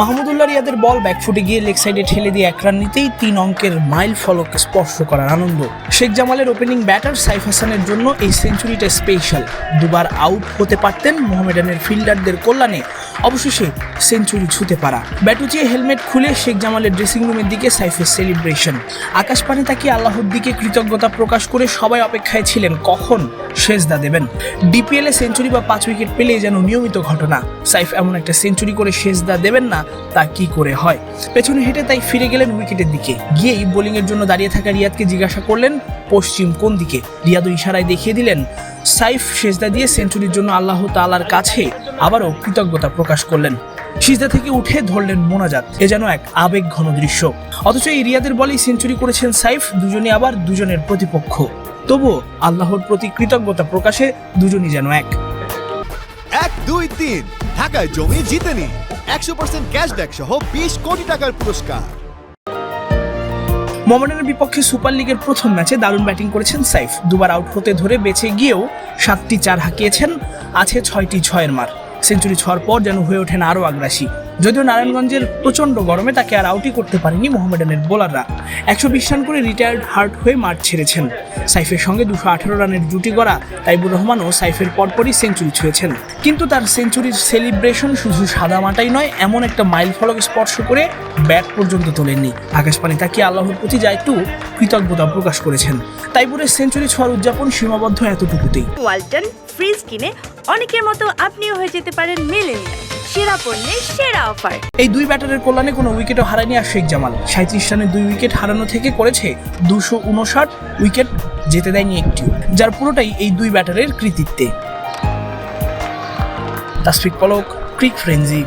মাহমুদুল্লাহ রিয়াদের বল ব্যাকফুটে গিয়ে লেগ সাইডে ঠেলে দিয়ে এক রান নিতেই তিন অঙ্কের মাইল ফলক স্পর্শ করার আনন্দ। শেখ জামালের ওপেনিং ব্যাটার সাইফ হাসানের জন্য এই সেঞ্চুরিটা স্পেশাল দুবার আউট হতে পারতেন মোহামেডানের ফিল্ডারদের কল্যাণে। অবশেষে সেঞ্চুরি ছুতে পারা। ব্যাটুচিয়ে হেলমেট খুলে শেখ জামালের ড্রেসিং রুমের দিকে সাইফের সেলিব্রেশন আকাশপানে তাকিয়ে আল্লাহর দিকে কৃতজ্ঞতা প্রকাশ করে সবাই অপেক্ষায় ছিলেন, কখন সেজদা দেবেন? ডিপিএলে সেঞ্চুরি বা পাঁচ উইকেট পেলে যেন নিয়মিত ঘটনা। সাইফ এমন একটা সেঞ্চুরি করে সেজদা দেবেন না, তা কি করে হয়? পেছনে হেঁটে তাই ফিরে গেলেন উইকেটের দিকে। গিয়েই বোলিংয়ের জন্য দাঁড়িয়ে থাকা রিয়াদকে জিজ্ঞাসা করলেন, পশ্চিম কোন দিকে? রিয়াদও ইশারায় দেখিয়ে দিলেন, সাইফ সেজদা দিয়ে সেঞ্চুরির জন্য আল্লাহ তাআলার কাছে আবারও কৃতজ্ঞতা প্রকাশ করলেন। সিজদা থেকে উঠে ধরলেন মোনাজাত। এ যেন এক আবেগ ঘন দৃশ্য। অথচ এই রিয়াদের বলেই সেঞ্চুরি করেছেন সাইফ দুজনে আবার দুজনের প্রতিপক্ষ। তবুও আল্লাহর প্রতি কৃতজ্ঞতা প্রকাশে দুজনই যেন এক। এক, দুই, তিন। ঢাকায় জমি জিতে নিন একশো পার্সেন্ট ক্যাশব্যাক সহ বিশ কোটি টাকার পুরস্কার। মোহামেডানের বিপক্ষে সুপার লিগের প্রথম ম্যাচে দারুণ ব্যাটিং করেছেন সাইফ। দুবার আউট হতে ধরে বেঁচে গিয়েও সাতটি চার হাঁকিয়েছেন, আছে ছয়টি ছয়ের মার। সেঞ্চুরি ছর পর যেন হয়ে ওঠেন আরও আগ্রাসী। যদিও নারায়ণগঞ্জের প্রচণ্ড গরমে তাকে আর আউটই করতে পারেনি মোহামেডানের বোলাররা। একশো বিশ রান করে রিটায়ার্ড হার্ট হয়ে মাঠ ছেড়েছেন। সাইফের সঙ্গে দুশো আঠারো রানের জুটি গড়া তাইবুর রহমানও সাইফের পরপরই সেঞ্চুরি ছুঁয়েছেন। কিন্তু তার সেঞ্চুরির সেলিব্রেশন শুধু সাদা মাটাই নয়, এমন একটা মাইল ফলক স্পর্শ করে ব্যাট পর্যন্ত তোলেননি। আকাশপানে তাকে আল্লাহর প্রতি যা একটু কৃতজ্ঞতা প্রকাশ করেছেন। তাইবুরের সেঞ্চুরি ছোঁয়ার উদযাপন সীমাবদ্ধ এতটুকুতেই। ওয়ালটন, ফ্রিজ কিনে অনেকের মতো আপনিও হয়ে যেতে পারেন মিলেনিয়াল। সেরা পণ্যের সেরা অফার। এই দুই ব্যাটারের কল্যাণে কোনো উইকেটও হারায়নি আর শেখ জামাল। সাঁত্রিশ রানে দুই উইকেট হারানো থেকে করেছে দুশো উনষাট উইকেট যেতে দেয়নি একটিও। যার পুরোটাই এই দুই ব্যাটারের কৃতিত্বে। তাসফিক পলক, ক্রিক ফ্রেঞ্জি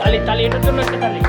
তালি তালি এটার জন্য একটা তালি